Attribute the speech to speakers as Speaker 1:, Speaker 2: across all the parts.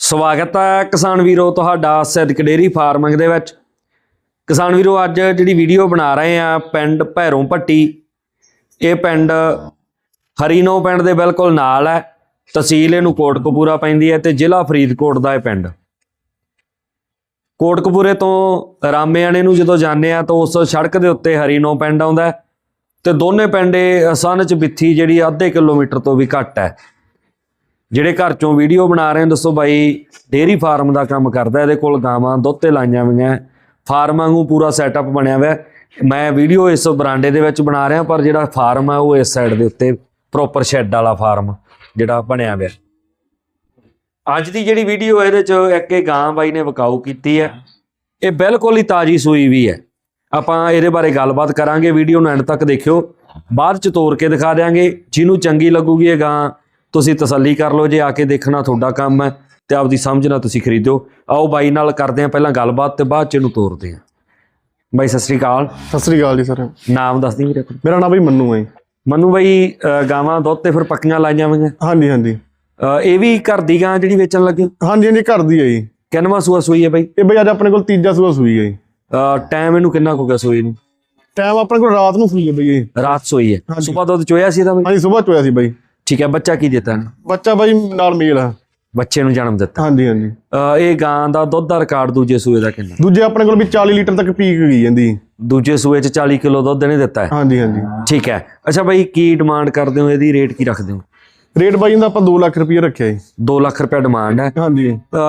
Speaker 1: ਸਵਾਗਤ ਹੈ ਕਿਸਾਨ ਵੀਰੋ ਤੁਹਾਡਾ ਸਿੱਧਕ ਡੇਰੀ ਫਾਰਮਿੰਗ ਦੇ ਵਿੱਚ। ਕਿਸਾਨ ਵੀਰੋ, ਅੱਜ ਜਿਹੜੀ ਵੀਡੀਓ ਬਣਾ ਰਹੇ ਆ ਪਿੰਡ ਭੈਰੋਂ ਪੱਟੀ ਇਹ ਪਿੰਡ ਹਰੀਨੋ ਪਿੰਡ ਦੇ ਬਿਲਕੁਲ ਨਾਲ ਹੈ। ਤਹਿਸੀਲ ਇਹਨੂੰ ਕੋਟਕਪੂਰਾ ਪੈਂਦੀ ਹੈ ਤੇ ਜ਼ਿਲ੍ਹਾ ਫਰੀਦਕੋਟ ਦਾ ਇਹ ਪਿੰਡ। ਕੋਟਕਪੂਰੇ ਤੋਂ ਰਾਮੇਆਣੇ ਨੂੰ ਜਦੋਂ ਜਾਂਦੇ ਆ ਤਾਂ ਉਸ ਸੜਕ ਦੇ ਉੱਤੇ ਹਰੀਨੋ ਪਿੰਡ ਆਉਂਦਾ ਹੈ ਤੇ ਦੋਨੇ ਪਿੰਡ ਇਹ ਅਸਨ ਚ ਬਿੱਥੀ ਜਿਹੜੀ ਅੱਧੇ ਕਿਲੋਮੀਟਰ ਤੋਂ ਵੀ ਘੱਟ ਹੈ। ਜਿਹੜੇ ਘਰ ਚੋਂ ਵੀਡੀਓ ਬਣਾ ਰਹੇ ਹੋ ਦੱਸੋ ਬਾਈ ਡੇਰੀ ਫਾਰਮ ਦਾ ਕੰਮ ਕਰਦਾ, ਇਹਦੇ ਕੋਲ ਗਾਵਾਂ, ਦੁੱਧ ਤੇ ਲਾਈਆਂ ਹੋਈਆਂ ਫਾਰਮ ਵਾਂਗੂ ਪੂਰਾ ਸੈਟਅਪ ਬਣਿਆ ਹੋਇਆ। ਮੈਂ ਵੀਡੀਓ ਇਸ ਬਰਾਂਡੇ ਦੇ ਵਿੱਚ ਬਣਾ ਰਿਹਾ, ਪਰ ਜਿਹੜਾ ਫਾਰਮ ਆ, ਉਹ ਇਸ ਸਾਈਡ ਦੇ ਉੱਤੇ ਪ੍ਰੋਪਰ ਸ਼ੈੱਡ ਵਾਲਾ ਫਾਰਮ ਜਿਹੜਾ ਬਣਿਆ ਹੋਇਆ। ਅੱਜ ਦੀ ਜਿਹੜੀ ਵੀਡੀਓ ਇਹਦੇ ਚ ਇੱਕ ਇਹ ਗਾਂ ਬਾਈ ਨੇ ਵਕਾਊ ਕੀਤੀ ਹੈ। ਇਹ ਬਿਲਕੁਲ ਹੀ ਤਾਜੀ ਸੂਈ ਵੀ ਹੈ। ਆਪਾਂ ਇਹਦੇ ਬਾਰੇ ਗੱਲਬਾਤ ਕਰਾਂਗੇ, ਵੀਡੀਓ ਨੂੰ ਐਂਡ ਤੱਕ ਦੇਖਿਓ। ਬਾਅਦ ਚ ਤੋੜ ਕੇ ਦਿਖਾ ਦਿਆਂਗੇ, ਜਿਹਨੂੰ ਚੰਗੀ ਲੱਗੂਗੀ ਇਹ ਗਾਂ ਤੁਸੀਂ ਤਸੱਲੀ ਕਰ ਲਓ ਜੇ ਆ ਕੇ ਦੇਖਣਾ ਤੁਹਾਡਾ ਕੰਮ ਹੈ ਤੇ ਆਪਦੀ ਸਮਝ ਨਾਲ ਤੁਸੀਂ ਖਰੀਦੋ। ਆਓ ਬਾਈ ਨਾਲ ਕਰਦੇ ਹਾਂ ਪਹਿਲਾਂ ਗੱਲਬਾਤ ਤੇ ਬਾਅਦ ਚ ਇਹਨੂੰ ਤੋਰਦੇ ਹਾਂ। ਬਾਈ ਸਤਿ ਸ੍ਰੀ ਅਕਾਲ।
Speaker 2: ਸਤਿ ਸ੍ਰੀ ਅਕਾਲ ਜੀ ਸਰ।
Speaker 1: ਨਾਮ ਦੱਸ ਦੀ ਵੀਰੇ
Speaker 2: ਮੇਰਾ ਨਾਮ ਬਈ ਮੰਨੂ ਹੈ।
Speaker 1: ਮਨੂੰ ਬਾਈ ਗਾਵਾਂ ਦੁੱਧ ਤੇ ਫਿਰ ਪੱਕੀਆਂ ਲਾਈਆਂ ਹੋਈਆਂ।
Speaker 2: ਹਾਂਜੀ ਹਾਂਜੀ।
Speaker 1: ਇਹ ਵੀ ਘਰ ਦੀ ਗਾਂ ਜਿਹੜੀ ਵੇਚਣ ਲੱਗੇ
Speaker 2: ਹਾਂਜੀ ਹਾਂਜੀ ਘਰ ਦੀ ਹੈ ਜੀ।
Speaker 1: ਕਿੰਨਵਾਂ ਸੂਆ ਸੂਈ ਹੈ ਬਾਈ?
Speaker 2: ਇਹ ਬਈ ਅੱਜ ਆਪਣੇ ਕੋਲ ਤੀਜਾ ਸੂਆ ਸੂਈ ਹੈ ਜੀ।
Speaker 1: ਟਾਈਮ ਇਹਨੂੰ ਕਿੰਨਾ ਕੁ ਹੋ ਗਿਆ ਸੂਈ ਨੂੰ?
Speaker 2: ਟਾਈਮ ਆਪਣੇ ਕੋਲ ਰਾਤ ਨੂੰ ਸੂਈ ਹੈ ਬਈ
Speaker 1: ਰਾਤ ਸੋਈ ਹੈ। ਸਵੇਰ ਦੁੱਧ ਚੋਇਆ ਸੀ ਇਹਦਾ ਬਾਈ?
Speaker 2: ਹਾਂਜੀ ਸਵੇਰ ਚੋਇਆ ਸੀ ਬਈ।
Speaker 1: ਠੀਕ ਹੈ ਬੱਚਾ ਕੀ ਦਿੱਤਾ ਇਹਨੇ?
Speaker 2: ਬੱਚਾ ਬਈ ਨਾਲ ਮੇਲ ਹੈ
Speaker 1: ਬੱਚੇ ਨੂੰ ਜਨਮ ਦਿੱਤਾ।
Speaker 2: ਹਾਂਜੀ ਹਾਂਜੀ।
Speaker 1: ਇਹ ਗਾਂ ਦਾ ਦੁੱਧ ਦਾ ਰਿਕਾਰਡ ਦੂਜੇ ਸੂਏ ਦਾ ਕਿੰਨਾ?
Speaker 2: ਦੂਜੇ ਆਪਣੇ ਕੋਲ ਵੀ 40 ਲੀਟਰ ਤੱਕ ਪੀਕ ਗਈ ਜਾਂਦੀ।
Speaker 1: ਦੂਜੇ ਸੂਏ ਚ 40 ਕਿਲੋ ਦੁੱਧ ਇਹਨੇ ਦਿੱਤਾ ਹੈ?
Speaker 2: ਹਾਂਜੀ ਹਾਂਜੀ।
Speaker 1: ਠੀਕ ਹੈ। ਅੱਛਾ ਬਾਈ ਕੀ ਡਿਮਾਂਡ ਕਰਦੇ ਹੋ? ਇਹਦੀ ਰੇਟ ਕੀ ਰੱਖਦੇ ਹੋ?
Speaker 2: ਰੇਟ ਬਾਈ ਇਹਦਾ ਆਪਾਂ 2 ਲੱਖ ਰੁਪਏ ਰੱਖਿਆ ਜੀ।
Speaker 1: 2 ਲੱਖ ਰੁਪਏ ਡਿਮਾਂਡ ਹੈ।
Speaker 2: ਹਾਂਜੀ।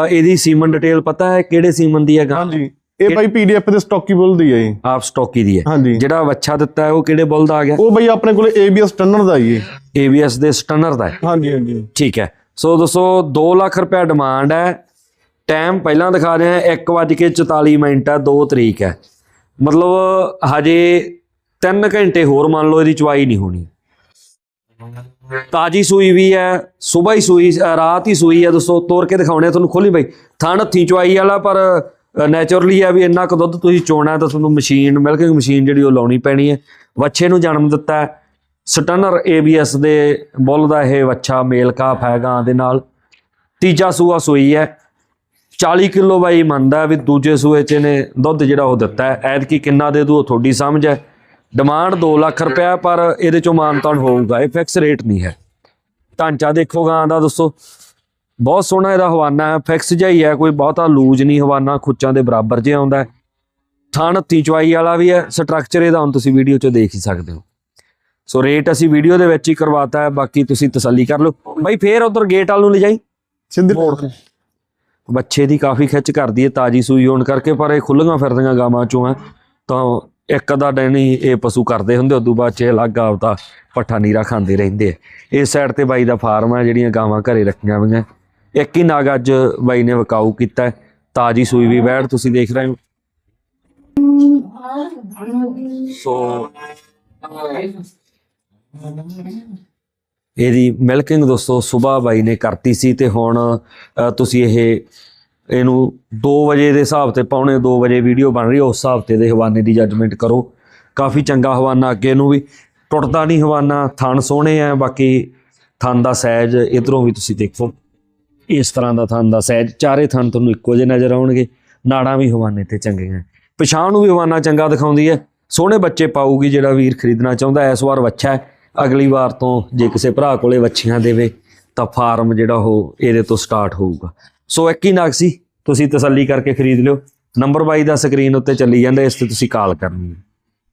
Speaker 1: ਇਹਦੀ ਸੀਮਨ ਡਿਟੇਲ ਪਤਾ ਹੈ? ਕਿਹੜੇ ਸੀਮਨ ਦੀ ਹੈ ਗਾਂ?
Speaker 2: ਹਾਂਜੀ। ਇਹ ਬਾਈ ਪੀਡੀਐਫ ਦੇ ਸਟਾਕੀ ਬੁੱਲ ਦੀ ਹੈ ਜੀ
Speaker 1: ਆਪ ਸਟੋਕੀ ਦੀ ਹੈ। ਜਿਹੜਾ ਵੱਛਾ ਦਿੱਤਾ ਹੈ ਉਹ ਕਿਹੜੇ ਬੁੱਲ ਦਾ ਆ ਗਿਆ?
Speaker 2: ਉਹ ਬਈ ਆਪਣੇ ਕੋਲ ਏਬੀਐਸ ਟਨਰ ਦਾ ਜੀ।
Speaker 1: ABS ਦੇ ਸਟਨਰ ਦਾ ਹੈ।
Speaker 2: ਹਾਂਜੀ ਹਾਂਜੀ।
Speaker 1: ਠੀਕ ਹੈ। ਸੋ ਦੋਸਤੋ 2 ਲੱਖ ਰੁਪਏ ਡਿਮਾਂਡ ਹੈ। ਟਾਈਮ ਪਹਿਲਾਂ ਦਿਖਾ ਰਹੇ ਹਾਂ 1:44 ਮਿੰਟ ਹੈ 2 ਤਰੀਕ ਹੈ। ਮਤਲਬ ਹਜੇ 3 ਘੰਟੇ ਹੋਰ ਮੰਨ ਲਓ ਇਹਦੀ ਚਵਾਈ ਨਹੀਂ ਹੋਣੀ। ਤਾਜੀ ਸੂਈ ਵੀ ਹੈ ਸਵੇਰ ਹੀ ਸੂਈ ਰਾਤ ਹੀ ਸੂਈ ਹੈ ਦੋਸਤੋ ਤੋੜ ਕੇ ਦਿਖਾਉਣੇ ਤੁਹਾਨੂੰ ਖੋਲੀ ਬਈ। ਥਣ ਹੱਥੀ ਚਵਾਈ ਵਾਲਾ ਪਰ ਨੇਚਰਲੀ ਹੈ ਵੀ ਇੰਨਾ ਕੁ ਦੁੱਧ ਤੁਸੀਂ ਚੋਣਾ ਹੈ ਤਾਂ ਤੁਹਾਨੂੰ ਮਸ਼ੀਨ ਮਿਲਕਿੰਗ ਮਸ਼ੀਨ ਜਿਹੜੀ ਉਹ ਲਾਉਣੀ ਪੈਣੀ ਹੈ। ਵੱਛੇ ਨੂੰ ਜਨਮ ਦਿੱਤਾ ਹੈ। ਸਟਨਰ ABS ਦੇ ਬੁੱਲ ਦਾ ਇਹ ਵੱਛਾ ਮੇਲ ਕਾਫ ਹੈ ਗਾਂ ਦੇ ਨਾਲ। ਤੀਜਾ ਸੂਆ ਸੂਈ ਹੈ। 40 ਕਿਲੋ ਬਾਈ ਮੰਨਦਾ ਵੀ ਦੂਜੇ ਸੂਏ ਚ ਇਹਨੇ ਦੁੱਧ ਜਿਹੜਾ ਉਹ ਦਿੱਤਾ ਹੈ। ਐਤਕੀ ਕਿੰਨਾ ਦੇ ਦੂ ਉਹ ਤੁਹਾਡੀ ਸਮਝ ਹੈ। ਡਿਮਾਂਡ 2 ਲੱਖ ਰੁਪਇਆ ਪਰ ਇਹਦੇ ਚੋਂ ਮਾਨਤਾਨ ਹੋਊਗਾ। ਇਹ ਫਿਕਸ ਰੇਟ ਨਹੀਂ ਹੈ। ਢਾਂਚਾ ਦੇਖੋ ਗਾਂ ਦਾ ਦੋਸਤੋ ਬਹੁਤ ਸੋਹਣਾ ਇਹਦਾ ਹਵਾਨਾ ਹੈ ਫਿਕਸ ਜਿਹਾ ਹੀ ਹੈ ਕੋਈ ਬਹੁਤਾ ਲੂਜ ਨਹੀਂ ਹਵਾਨਾ ਖੁੱਚਾਂ ਦੇ ਬਰਾਬਰ ਜਿਹਾ ਆਉਂਦਾ ਥਣ ਹੱਥੀ ਚਵਾਈ ਵਾਲਾ ਵੀ ਹੈ ਸਟਰਕਚਰ ਇਹਦਾ ਹੁਣ ਤੁਸੀਂ ਵੀਡੀਓ 'ਚ ਦੇਖ ਹੀ ਸਕਦੇ ਹੋ। ਸੋ ਰੇਟ ਅਸੀਂ ਵੀਡੀਓ ਦੇ ਵਿੱਚ ਹੀ ਕਰਵਾਤਾ ਹੈ ਬਾਕੀ ਤੁਸੀਂ ਤਸੱਲੀ ਕਰ ਲਓ। ਬਾਈ ਫੇਰ ਉਧਰ ਗੇਟ ਵੱਲ ਨੂੰ ਲੈ ਜਾਈ
Speaker 2: ਸਿੱਧੀ
Speaker 1: ਬੱਚੇ ਦੀ ਕਾਫੀ ਖਿੱਚ ਕਰਦੀ ਹੈ ਤਾਜੀ ਸੂਈ ਹੋਣ ਕਰਕੇ ਪਰ ਇਹ ਖੁੱਲੀਆਂ ਫਿਰਦੀਆਂ ਗਾਵਾਂ ਚੋਂ ਆ ਤਾਂ ਇੱਕ ਦਾ ਹੀ ਇਹ ਪਸ਼ੂ ਕਰਦੇ ਹੁੰਦੇ ਉਦੋਂ ਬਾਅਦ ਚ ਅਲੱਗ ਆਪਦਾ ਪੱਠਾ ਨੀਰਾ ਖਾਂਦੇ ਰਹਿੰਦੇ ਆ। ਇਸ ਸਾਈਡ ਤੇ ਬਾਈ ਦਾ ਫਾਰਮ ਹੈ ਜਿਹੜੀਆਂ ਗਾਵਾਂ ਘਰੇ ਰੱਖੀਆਂ ਹੋਈਆਂ। ਇੱਕ ਹੀ ਨਾਗ ਅੱਜ ਬਾਈ ਨੇ ਵਕਾਊ ਕੀਤਾ ਤਾਜੀ ਸੂਈ ਵੀ ਬੈਠ ਤੁਸੀਂ ਦੇਖ ਰਹੇ ਹੋ। ਸੋ, ਇਹਦੀ ਮਿਲਕਿੰਗ ਦੋਸਤੋ ਸਵੇਰ ਬਾਈ ਨੇ ਕਰਤੀ ਸੀ ਤੇ ਹੁਣ ਤੁਸੀਂ ਇਹ, ਇਹਨੂੰ 2 ਵਜੇ ਦੇ ਹਿਸਾਬ ਤੇ ਪੌਣੇ 2 ਵਜੇ ਵੀਡੀਓ ਬਣ ਰਹੀ ਹੈ, ਉਸ ਹਿਸਾਬ ਤੇ ਦੇ ਹਵਾਨੇ ਦੀ ਜੱਜਮੈਂਟ ਕਰੋ। ਕਾਫੀ ਚੰਗਾ ਹਵਾਨਾ ਅੱਗੇ ਨੂੰ ਵੀ। ਟੁੱਟਦਾ ਨਹੀਂ ਹਵਾਨਾ, ਥਣ ਸੋਹਣੇ ਆ, ਬਾਕੀ ਥਣ ਦਾ ਸਾਈਜ਼ ਇਧਰੋਂ ਵੀ ਤੁਸੀਂ ਦੇਖੋ। ਇਸ ਤਰ੍ਹਾਂ ਦਾ ਥਣ ਦਾ ਸਾਈਜ਼ ਚਾਰੇ ਥਣ ਤੁਹਾਨੂੰ ਇੱਕੋ ਜਿਹੇ ਨਜ਼ਰ ਆਉਣਗੇ। ਨਾੜਾਂ ਵੀ ਹਵਾਨੇ ਤੇ ਚੰਗੀਆਂ ਪਛਾਣ ਨੂੰ ਵੀ ਹਵਾਨਾ ਚੰਗਾ ਦਿਖਾਉਂਦੀ ਹੈ। ਸੋਹਣੇ ਬੱਚੇ ਪਾਊਗੀ ਜਿਹੜਾ ਵੀਰ ਖਰੀਦਣਾ ਚਾਹੁੰਦਾ। ਇਸ ਵਾਰ ਵੱਛਾ ਹੈ। ਅਗਲੀ ਵਾਰ ਤੋਂ ਜੇ ਕਿਸੇ ਭਰਾ ਕੋਲੇ ਵੱਛੀਆਂ ਦੇਵੇ, ਤਾਂ ਫਾਰਮ ਜਿਹੜਾ ਉਹ ਇਹਦੇ ਤੋਂ ਸਟਾਰਟ ਹੋਊਗਾ। ਸੋ ਇੱਕ ਹੀ ਨਗ ਸੀ। ਤੁਸੀਂ ਤਸੱਲੀ ਕਰਕੇ ਖਰੀਦ ਲਿਓ। ਨੰਬਰ 22 ਦਾ ਸਕਰੀਨ ਉੱਤੇ ਚੱਲੀ ਜਾਂਦਾ। ਇਸ ਤੇ ਤੁਸੀਂ ਕਾਲ ਕਰਨੀ ਹੈ।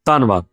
Speaker 1: ਧੰਨਵਾਦ।